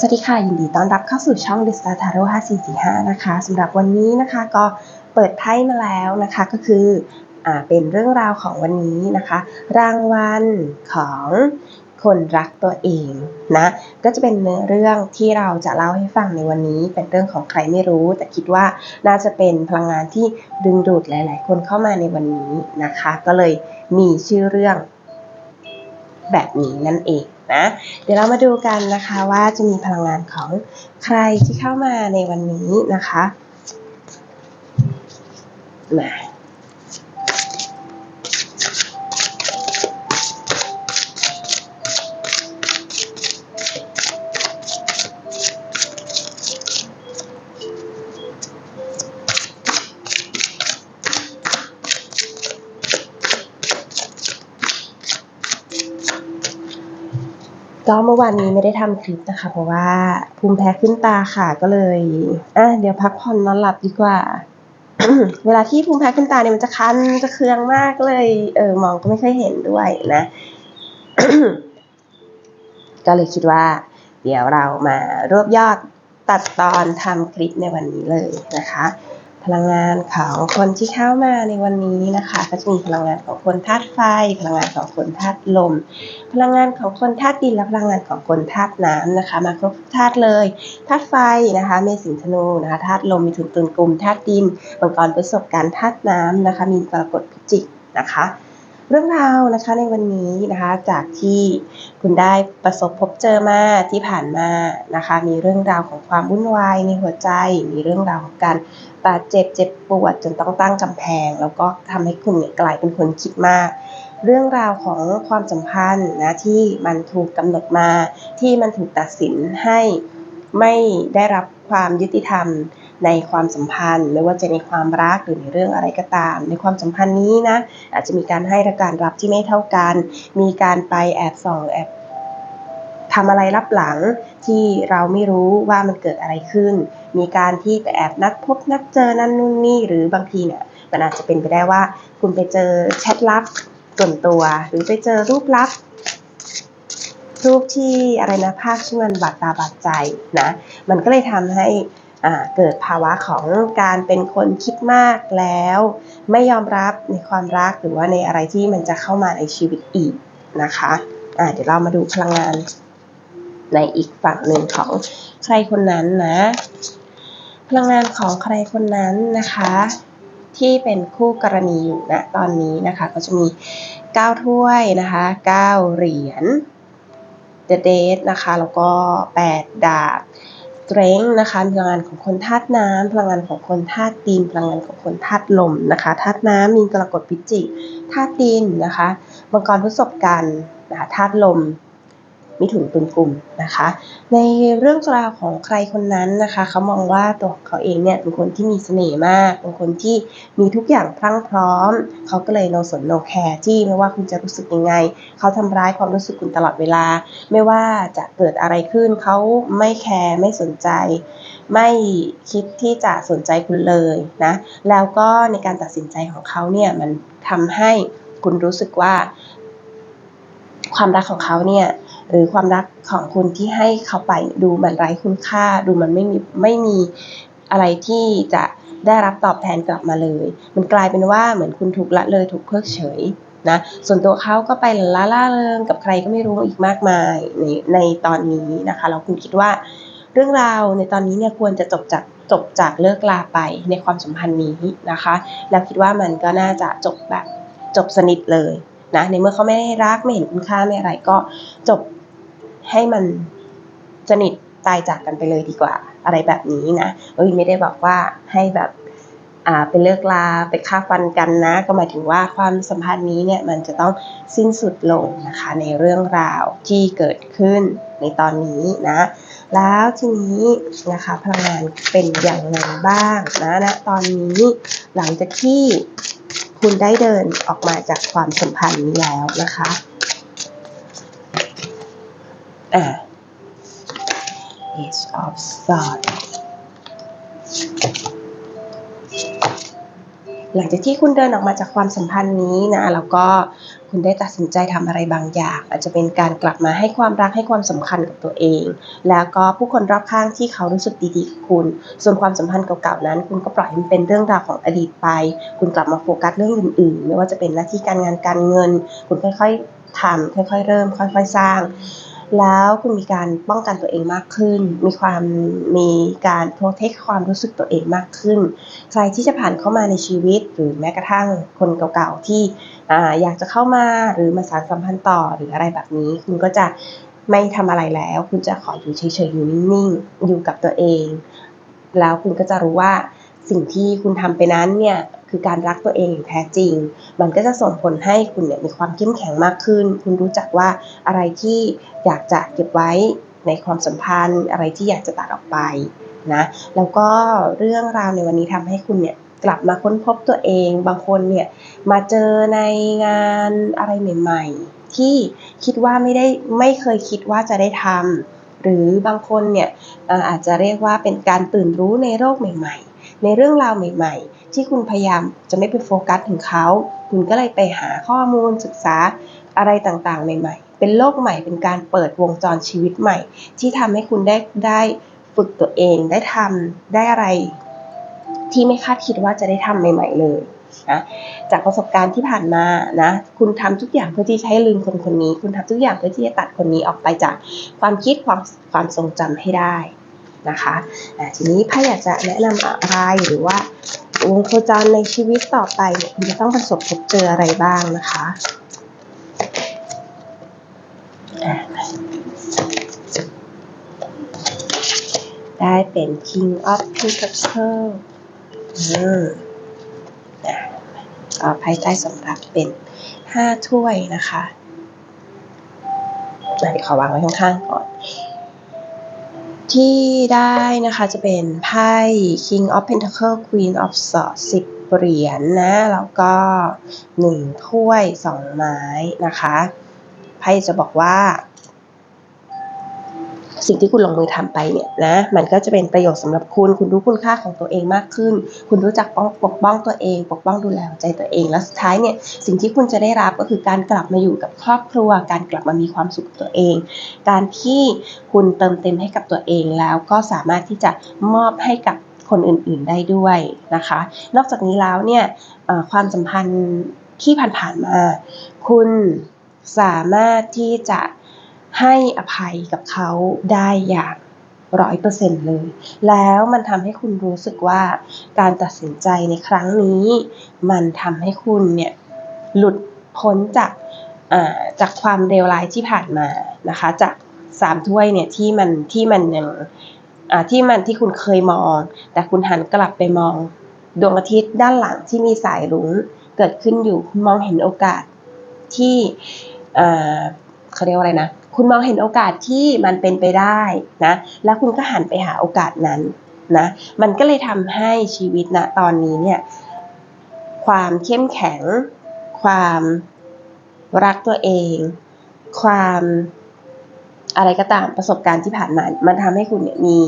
สวัสดีค่ะ ยินดีต้อนรับเข้าสู่ช่อง The Star Tarot 5445 นะคะสำหรับวันนี้นะคะก็เปิดไพ่มาแล้วนะคะก็คืออ่าเป็นเรื่องราวของวันนี้นะคะ รางวัลของคนรักตัวเองนะก็จะเป็นเนื้อเรื่องที่เราจะเล่าให้ฟังในวันนี้ เป็นเรื่องของใครไม่รู้ แต่คิดว่าน่าจะเป็นพลังงานที่ดึงดูดหลาย ๆ คนเข้ามาในวันนี้นะคะ ก็เลยมีชื่อเรื่องแบบนี้นั่นเอง นะ เดี๋ยวเรามาดูกันนะคะว่าจะมีพลังงานของใครที่เข้ามาในวันนี้นะคะมา ก็เมื่อวานนี้ไม่ได้ทำคลิปนะคะ เพราะว่าภูมิแพ้ขึ้นตาค่ะก็เลยอะเดี๋ยวพักผ่อนนอนหลับดีกว่า เวลาที่ภูมิแพ้ขึ้นตาเนี่ยมันจะคันจะเคืองมากเลยเออมองก็ไม่ค่อยเห็นด้วยนะ ก็เลยคิดว่า เดี๋ยวเรามารวบยอดตัดตอนทำคลิปในวันนี้เลยนะคะ พลังงานของคนที่เข้ามาในวันนี้นะคะ ก็จะมีพลังงานของคนธาตุไฟ พลังงานของคนธาตุลม พลังงานของคนธาตุดินและพลังงานของคนธาตุน้ำนะคะ มาครบธาตุเลยธาตุไฟนะคะ เมษสิงธนูนะคะธาตุลมมีถุนตุนกลุ่มธาตุดินมังกรพฤษภการธาตุน้ำนะคะ มีกรกฎพิจิกนะคะ เรื่องราวนะคะในวันนี้นะคะจากที่คุณได้ประสบพบเจอมาที่ผ่านมานะคะ มีเรื่องราวของความวุ่นวายในหัวใจ มีเรื่องราวของการบาดเจ็บเจ็บปวดจนต้องตั้งกำแพง แล้วก็ทำให้คุณเนี่ยกลายเป็นคนคิดมาก เรื่องราวของความสัมพันธ์นะที่มันถูกกำหนดมา ที่มันถูกตัดสินให้ไม่ได้รับความยุติธรรม ในความสัมพันธ์ ไม่ว่าจะในความรักหรือในเรื่องอะไรก็ตาม ในความสัมพันธ์นี้นะ อาจจะมีการให้และการรับที่ไม่เท่ากัน มีการไปแอบส่องแอบทำอะไรรับหลังที่เราไม่รู้ว่ามันเกิดอะไรขึ้น มีการที่ไปแอบนัดพบนัดเจอนั่นนู่นนี่หรือบางทีเนี่ยมันอาจจะเป็นไปได้ว่า คุณไปเจอแชทลับส่วนตัว หรือไปเจอรูปลับรูปที่อะไรนะภาพที่มันบาดตาบาดใจนะ มันก็เลยทำให้ เกิดภาวะของการเป็นคนคิดมากแล้ว ไม่ยอมรับในความรักหรือว่าในอะไรที่มันจะเข้ามาในชีวิตอีกนะคะอ่าเดี๋ยวเรามาดูพลังงานในอีกฝั่งหนึ่งของใครคนนั้นนะ พลังงานของใครคนนั้นนะคะ ที่เป็นคู่กรณีอยู่ณตอนนี้นะคะ ก็จะมี 9 ถ้วยนะคะ 9 เหรียญ The Date นะคะ แล้วก็ 8 ดาบ Strength นะคะพลังงานของคนธาตุน้ำพลังงานของคนธาตุดิน พลังงานของคนธาตุลมนะคะธาตุน้ำมีกรกฎพิจิกธาตุดินนะคะมังกรพฤษภกันนะคะธาตุลม มิถุนตุลกลุ่มนะคะ ในเรื่องราวของใครคนนั้นนะคะ เขามองว่าตัวเขาเองเนี่ยเป็นคนที่มีเสน่ห์มาก เป็นคนที่มีทุกอย่างพรั่งพร้อม เขาก็เลยโนสนโนแคร์ที่ไม่ว่าคุณจะรู้สึกยังไง เขาทำร้ายความรู้สึกคุณตลอดเวลา ไม่ว่าจะเกิดอะไรขึ้น เขาไม่แคร์ไม่สนใจ ไม่คิดที่จะสนใจคุณเลยนะ แล้วก็ในการตัดสินใจของเขาเนี่ยมันทำให้คุณรู้สึกว่าความรักของเขาเนี่ย หรือความรักของคุณที่ให้เขาไปดูมันไร้คุณค่า ดูมันไม่มีไม่มีอะไรที่จะได้รับตอบแทนกลับมาเลย มันกลายเป็นว่าเหมือนคุณถูกละเลยถูกเพิกเฉยนะส่วนตัวเขาก็ไปละล่าเริงกับใครก็ไม่รู้อีกมากมายในในตอนนี้นะคะแล้วคุณคิดว่าเรื่องราวในตอนนี้เนี่ยควรจะจบจากจบจากเลิกลาไปในความสัมพันธ์นี้นะคะ แล้วคิดว่ามันก็น่าจะจบแบบจบสนิทเลยนะในเมื่อเขาไม่ได้รักไม่เห็นคุณค่าไม่อะไรก็จบ ให้มันสนิทตายจากกันไปเลยดีกว่า อะไรแบบนี้นะเอ้ยไม่ได้บอกว่าให้แบบอ่าเป็นเลิกลาไปฆ่าฟันกันนะ ก็หมายถึงว่าความสัมพันธ์นี้เนี่ยมันจะต้องสิ้นสุดลงนะคะในเรื่องราวที่เกิดขึ้นในตอนนี้นะ แล้วทีนี้นะคะพลังงานเป็นอย่างไรบ้างนะณตอนนี้หลังจากที่คุณได้เดินออกมาจากความสัมพันธ์นี้แล้วนะคะ อ่า Ace of Swords หลังจากที่คุณเดินออกมาจากความสัมพันธ์นี้นะแล้วก็คุณได้ตัดสินใจทำอะไรบางอย่าง อาจจะเป็นการกลับมาให้ความรักให้ความสำคัญกับตัวเอง แล้วก็ผู้คนรอบข้างที่เขารู้สึกดีๆกับคุณ ส่วนความสัมพันธ์เก่าๆนั้น คุณก็ปล่อยมันเป็นเรื่องราวของอดีตไป คุณกลับมาโฟกัสเรื่องอื่นๆ ไม่ว่าจะเป็นหน้าที่การงานการเงิน คุณค่อยๆทำค่อยๆ เริ่ม ค่อยๆ สร้าง แล้วคุณมีการป้องกันตัวเองมากขึ้น มีความมีการโปรเทคความรู้สึกตัวเองมากขึ้น ใครที่จะผ่านเข้ามาในชีวิต หรือแม้กระทั่งคนเก่าๆที่ออยากจะเข้ามาหรือมาสานสัมพันธ์ต่อหรืออะไรแบบนี้ คุณก็จะไม่ทำอะไรแล้ว คุณจะขออยู่เฉยๆอยู่นิ่งๆอยู่กับตัวเอง แล้วคุณก็จะรู้ว่าสิ่งที่คุณทำไปนั้นเนี่ยคือการรักตัวเองอย่างแท้จริง มันก็จะส่งผลให้คุณเนี่ยมีความเข้มแข็งมากขึ้น คุณรู้จักว่าอะไรที่ อยากจะเก็บไว้ในความสัมพันธ์อะไรที่อยากจะตัดออกไปนะแล้วก็เรื่องราวในวันนี้ทำให้คุณเนี่ยกลับมาค้นพบตัวเอง บางคนเนี่ยมาเจอในงานอะไรใหม่ ๆ ที่คิดว่าไม่ได้ไม่เคยคิดว่าจะได้ทำหรือบางคนเนี่ยเอ่ออาจจะเรียกว่าเป็นการตื่นรู้ในโลกใหม่ ๆ ในเรื่องราวใหม่ ๆ ที่คุณพยายามจะไม่ไปโฟกัสถึงเขา คุณก็เลยไปหาข้อมูลศึกษาอะไรต่างๆ ใหม่ ๆ เป็นโลกใหม่เป็นการเปิดวงจรชีวิตใหม่ ที่ทำให้คุณได้ได้ฝึกตัวเองได้ทำได้อะไร ที่ไม่คาดคิดว่าจะได้ทำใหม่ ๆ เลยนะจากประสบการณ์ที่ผ่านมานะคุณทำทุกอย่างเพื่อที่จะให้ลืมคนคนนี้ คุณทำทุกอย่างเพื่อที่จะตัดคนนี้ออกไปจากความคิดความความทรงจำให้ได้นะคะทีนี้ไพ่อยากจะแนะนำอะไรหรือว่าวงโคจรในชีวิตต่อไปเนี่ยคุณจะต้องประสบพบเจออะไรบ้างนะคะ ได้เป็น King of Pentacles อือะเอาไพ่ใต้สำรับเป็นห้าถ้วยนะคะเดี๋ยวขอวางไว้ข้างๆก่อน ที่ได้นะคะจะเป็นไพ่ King of Pentacle Queen of Swords สิบเหรียญนะ แล้วก็หนึ่งถ้วยสองไม้นะคะ ไพ่จะบอกว่า สิ่งที่คุณลงมือทำไปเนี่ยนะ มันก็จะเป็นประโยชน์สำหรับคุณ คุณรู้คุณค่าของตัวเองมากขึ้น คุณรู้จักปกป้องตัวเอง ปกป้องดูแลใจตัวเอง แล้วสุดท้ายเนี่ย สิ่งที่คุณจะได้รับก็คือการกลับมาอยู่กับครอบครัว การกลับมามีความสุขตัวเอง การที่คุณเติมเต็มให้กับตัวเองแล้วก็สามารถที่จะมอบให้กับคนอื่นๆได้ด้วยนะคะ นอกจากนี้แล้วเนี่ยความสัมพันธ์ที่ผ่านๆมา คุณ สามารถที่จะให้อภัยกับเขาได้อย่างร้อยเปอร์เซ็นต์เลย แล้วมันทำให้คุณรู้สึกว่าการตัดสินใจในครั้งนี้ มันทำให้คุณเนี่ยหลุดพ้นจากอ่าจากความเลวร้ายที่ผ่านมานะคะ จากสามถ้วยเนี่ยที่มันที่มันยังอ่าที่มันที่คุณเคยมอง แต่คุณหันกลับไปมองดวงอาทิตย์ด้านหลังที่มีสายรุ้งเกิดขึ้นอยู่คุณมองเห็นโอกาสที่ เขาเรียกว่าอะไรนะ คุณมองเห็นโอกาสที่มันเป็นไปได้นะ แล้วคุณก็หันไปหาโอกาสนั้นนะ มันก็เลยทำให้ชีวิตณตอนนี้เนี่ย ความเข้มแข็ง ความรักตัวเอง ความ อะไรก็ตามประสบการณ์ที่ผ่านมา มันทำให้คุณเนี่ยมี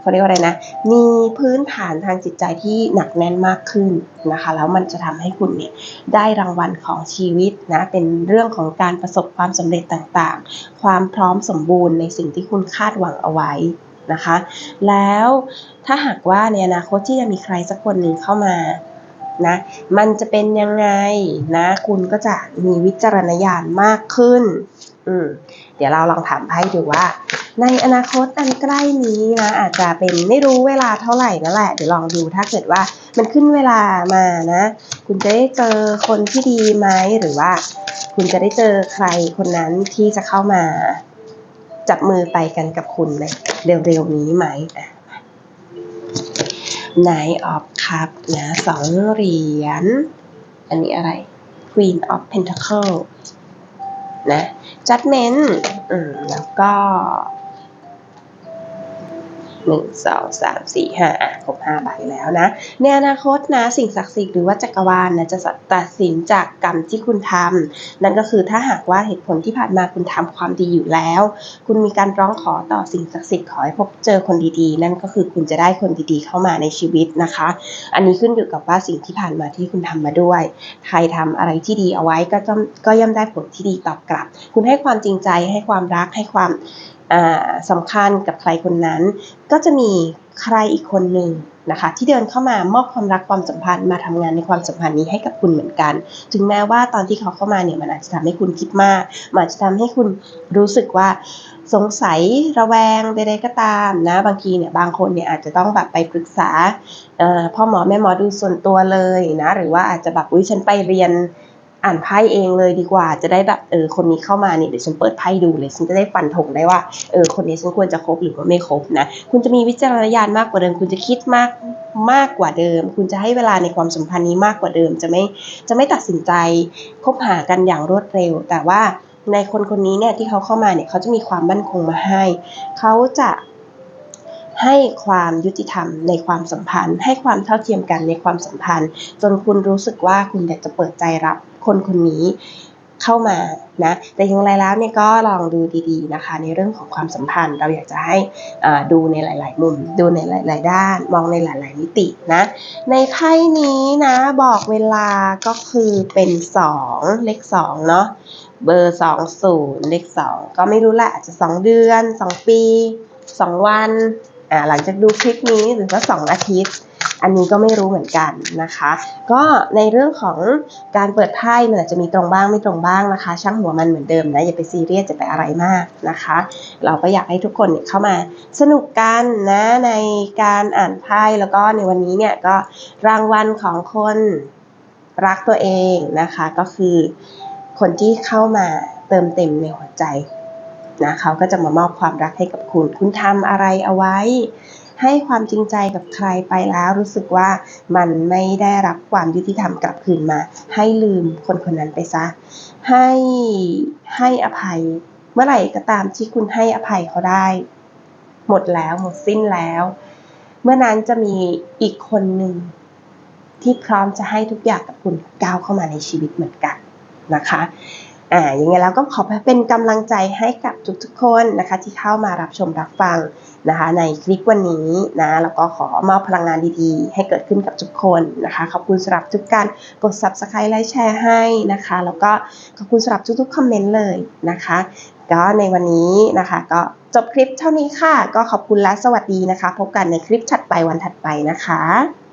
เขาเรียกว่าอะไรนะ มีพื้นฐานทางจิตใจที่หนักแน่นมากขึ้นนะคะ แล้วมันจะทำให้คุณเนี่ยได้รางวัลของชีวิตนะ เป็นเรื่องของการประสบความสำเร็จต่างๆ ความพร้อมสมบูรณ์ในสิ่งที่คุณคาดหวังเอาไว้นะคะ แล้วถ้าหากว่าในอนาคตที่จะมีใครสักคนหนึ่งเข้ามา นะ มันจะเป็นยังไงนะ คุณก็จะมีวิจารณญาณมากขึ้น อืม เดี๋ยวเราลองถามไพ่ดูว่า ในอนาคตอันใกล้นี้นะ อาจจะเป็นไม่รู้เวลาเท่าไหร่นั่นแหละ เดี๋ยวลองดูถ้าเกิดว่ามันขึ้นเวลามานะ คุณจะได้เจอคนที่ดีไหมหรือว่า คุณจะได้เจอใครคนนั้นที่จะเข้ามา จับมือไปกันกับคุณในเร็วๆนี้ไหม นะครับนะสองเหรียญ อันนี้อะไร Queen of Pentacle นะ Judgment แล้วก็ หนึ่งสองสามสี่ห้าอะครบห้าใบแล้วนะ ในอนาคตนะสิ่งศักดิ์สิทธิ์หรือว่าจักรวาลนะจะตัดสินจากกรรมที่คุณทำนั่นก็คือถ้าหากว่าเหตุผลที่ผ่านมาคุณทำความดีอยู่แล้ว คุณมีการร้องขอต่อสิ่งศักดิ์สิทธิ์ขอให้พบเจอคนดีๆ นั่นก็คือคุณจะได้คนดีๆ เข้ามาในชีวิตนะคะ อันนี้ขึ้นอยู่กับว่าสิ่งที่ผ่านมาที่คุณทำมาด้วย ใครทำอะไรที่ดีเอาไว้ก็ก็ย่อมได้ผลที่ดีตอบกลับ คุณให้ความจริงใจให้ความรักให้ความ สำคัญกับใครคนนั้น ก็จะมีใครอีกคนหนึ่งนะคะที่เดินเข้ามามอบความรักความสัมพันธ์มาทำงานในความสัมพันธ์นี้ให้กับคุณเหมือนกัน ถึงแม้ว่าตอนที่เขาเข้ามาเนี่ยมันอาจจะทำให้คุณคิดมากมันอาจจะทำให้คุณรู้สึกว่าสงสัยระแวงใดๆก็ตามนะบางทีเนี่ยบางคนเนี่ยอาจจะต้องแบบไปปรึกษาพ่อหมอแม่หมอดูส่วนตัวเลยนะหรือว่าอาจจะแบบอุ้ยฉันไปเรียน อ่านไพ่เองเลยดีกว่า จะได้แบบเออคนนี้เข้ามาเนี่ยเดี๋ยวฉันเปิดไพ่ดูเลย ฉันจะได้ฟันธงได้ว่าเออคนนี้ฉันควรจะคบหรือว่าไม่คบนะคุณจะมีวิจารณญาณมากกว่าเดิม คุณจะคิดมากมากกว่าเดิม คุณจะให้เวลาในความสัมพันธ์นี้มากกว่าเดิม จะไม่จะไม่ตัดสินใจคบหากันอย่างรวดเร็ว แต่ว่าในคนคนนี้เนี่ยที่เขาเข้ามาเนี่ยเขาจะมีความมั่นคงมาให้ เขาจะให้ความยุติธรรมในความสัมพันธ์ ให้ความเท่าเทียมกันในความสัมพันธ์ จนคุณรู้สึกว่าคุณอยากจะเปิดใจรับ คนคนนี้เข้ามานะแต่อย่างไรแล้วเนี่ยก็ลองดูดีๆนะคะ ในเรื่องของความสัมพันธ์ เราอยากจะให้ดูในหลาย ๆ มุม ดูในหลาย ๆ ด้าน มองในหลาย ๆ มิตินะ ในไพ่นี้นะบอกเวลาก็คือเป็น 2 เลข2เนาะเบอร์20เลข2 ก็ไม่รู้แหละอาจจะ 2 เดือน 2 ปี 2 วันอ่าหลังจากดูคลิปนี้หรือว่า 2 อาทิตย์ อันนี้ก็ไม่รู้เหมือนกันนะคะ ก็ในเรื่องของการเปิดไพ่มันอาจจะมีตรงบ้างไม่ตรงบ้างนะคะ ช่างหัวมันเหมือนเดิมนะอย่าไปซีเรียสจะไปอะไรมากนะคะ เราก็อยากให้ทุกคนเนี่ยเข้ามาสนุกกันนะในการอ่านไพ่แล้วก็ในวันนี้เนี่ยก็รางวัลของคนรักตัวเองนะคะ ก็คือคนที่เข้ามาเติมเต็มในหัวใจนะเขาก็จะมามอบความรักให้กับคุณ คุณทำอะไรเอาไว้ ให้ความจริงใจกับใครไปแล้วรู้สึกว่ามันไม่ได้รับความยุติธรรมกลับคืนมา ให้ลืมคนคนนั้นไปซะ ให้ให้อภัยเมื่อไหร่ก็ตามที่คุณให้อภัยเขาได้ หมดแล้วหมดสิ้นแล้ว เมื่อนั้นจะมีอีกคนหนึ่งที่พร้อมจะให้ทุกอย่างกับคุณก้าวเข้ามาในชีวิตเหมือนกันนะคะ อ่าอย่างไงแล้วก็ขอเป็นกำลังใจให้กับทุกๆคนนะคะที่เข้ามารับชมรับฟังนะคะในคลิปวันนี้นะแล้วก็ขอมอบพลังงานดีๆ ให้เกิดขึ้นกับทุกคนนะคะ ขอบคุณสำหรับทุกการกด subscribe และแชร์ให้นะคะ แล้วก็ขอบคุณสำหรับทุกๆคอมเมนต์เลยนะคะ ก็ในวันนี้นะคะ ก็จบคลิปเท่านี้ค่ะ ก็ขอบคุณและสวัสดีนะคะ พบกันในคลิปถัดไปวันถัดไปนะคะ